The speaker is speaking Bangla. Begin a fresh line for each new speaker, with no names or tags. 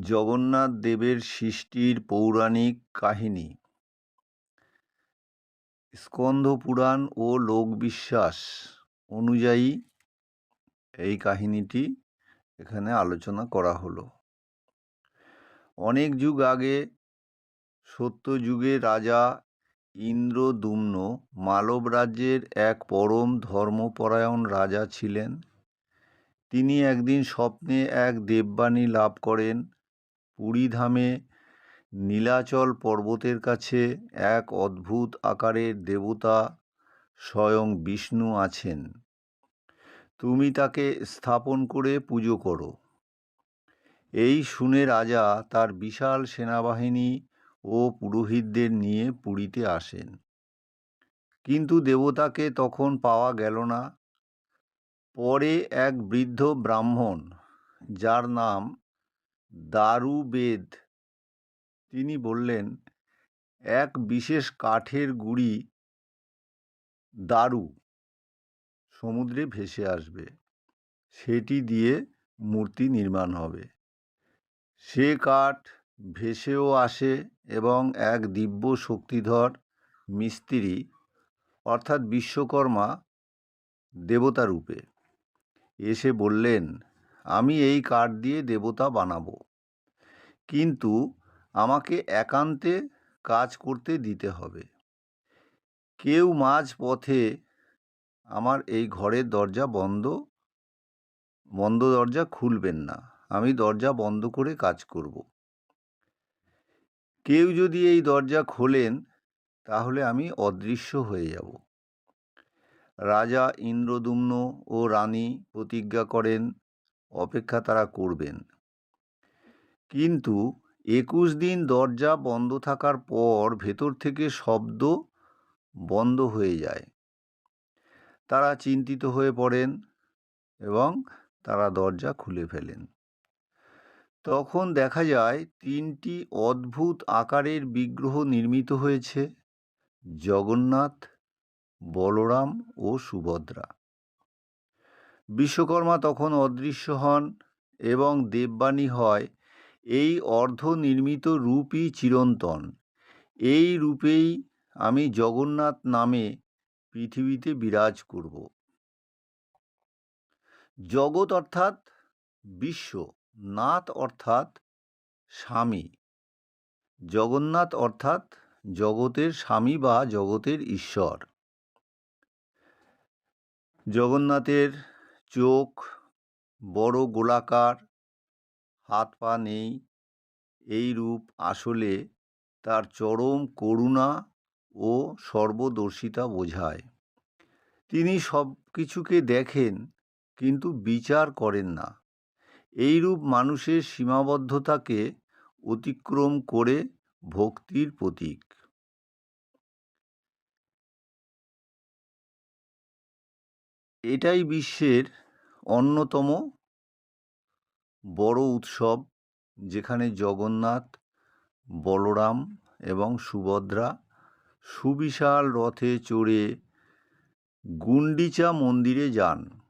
জগন্নাথ দেবের সৃষ্টির পৌরাণিক কাহিনী। স্কন্দ পুরাণ ও লোকবিশ্বাস অনুযায়ী এই কাহিনীটি এখানে আলোচনা করা হলো। অনেক যুগ আগে সত্যযুগে রাজা ইন্দ্রদুম্ন মালব রাজ্যের এক পরম ধর্মপরায়ণ রাজা ছিলেন। তিনি একদিন স্বপ্নে এক দেববাণী লাভ করেন পুরীধামে নীলাচল পর্বতের কাছে এক অদ্ভুত আকারের দেবতা স্বয়ং বিষ্ণু আছেন। তুমি তাকে স্থাপন করে পুজো করো। এই শুনে রাজা তার বিশাল সেনাবাহিনী ও পুরোহিতদের নিয়ে পুরীতে আসেন। কিন্তু দেবতাকে তখন পাওয়া গেল না। পরে এক বৃদ্ধ ব্রাহ্মণ, যার নাম দারুবেদ। তিনি বললেন, এক বিশেষ কাঠের গুঁড়ি দারু সমুদ্রে ভেসে আসবে। সেটি দিয়ে মূর্তি নির্মাণ হবে। সে কাঠ ভেসেও আসে এবং এক দিব্য শক্তিধর মিস্ত্রি, অর্থাৎ বিশ্বকর্মা দেবতা রূপে এসে বললেন আমি এই কাঠ দিয়ে দেবতা বানাবো। কিন্তু আমাকে একান্তে কাজ করতে দিতে হবে। কেউ মাঝ পথে আমার এই ঘরের দরজা বন্ধ বন্ধ দরজা খুলবেন না। আমি দরজা বন্ধ করে কাজ করব। কেউ যদি এই দরজা খোলেন, তাহলে আমি অদৃশ্য হয়ে যাব। রাজা ইন্দ্রদুম্ন ও রানী প্রতিজ্ঞা করেন অপেক্ষা তারা করবেন। কিন্তু একুশ দিন দরজা বন্ধ থাকার পর ভেতর থেকে শব্দ বন্ধ হয়ে যায়। তারা চিন্তিত হয়ে পড়েন এবং তারা দরজা খুলে ফেলেন। তখন দেখা যায় তিনটি অদ্ভুত আকারের বিগ্রহ নির্মিত হয়েছে, জগন্নাথ, বলরাম ও সুভদ্রা। বিশ্বকর্মা তখন অদৃশ্য হন এবং দেববাণী হয়, এই অর্ধ নির্মিত রূপই চিরন্তন। এই রূপেই আমি জগন্নাথ নামে পৃথিবীতে বিরাজ করব। জগৎ অর্থাৎ বিশ্ব, নাথ অর্থাৎ স্বামী। জগন্নাথ অর্থাৎ জগতের স্বামী বা জগতের ঈশ্বর। জগন্নাথের চোখ বড় গোলাকার, হাত পা নেই। এই রূপ আসলে তার চরম করুণা ও সর্বদর্শিতা বোঝায়। তিনি সব কিছুকে দেখেন কিন্তু বিচার করেন না। এই রূপ মানুষের সীমাবদ্ধতাকে অতিক্রম করে ভক্তির প্রতীক। এটাই বিশ্বের অন্যতম বড় উৎসব যেখানে জগন্নাথ বলরাম এবং সুভদ্রা সুবিশাল রথে চড়ে গুন্ডিচা মন্দিরে যান।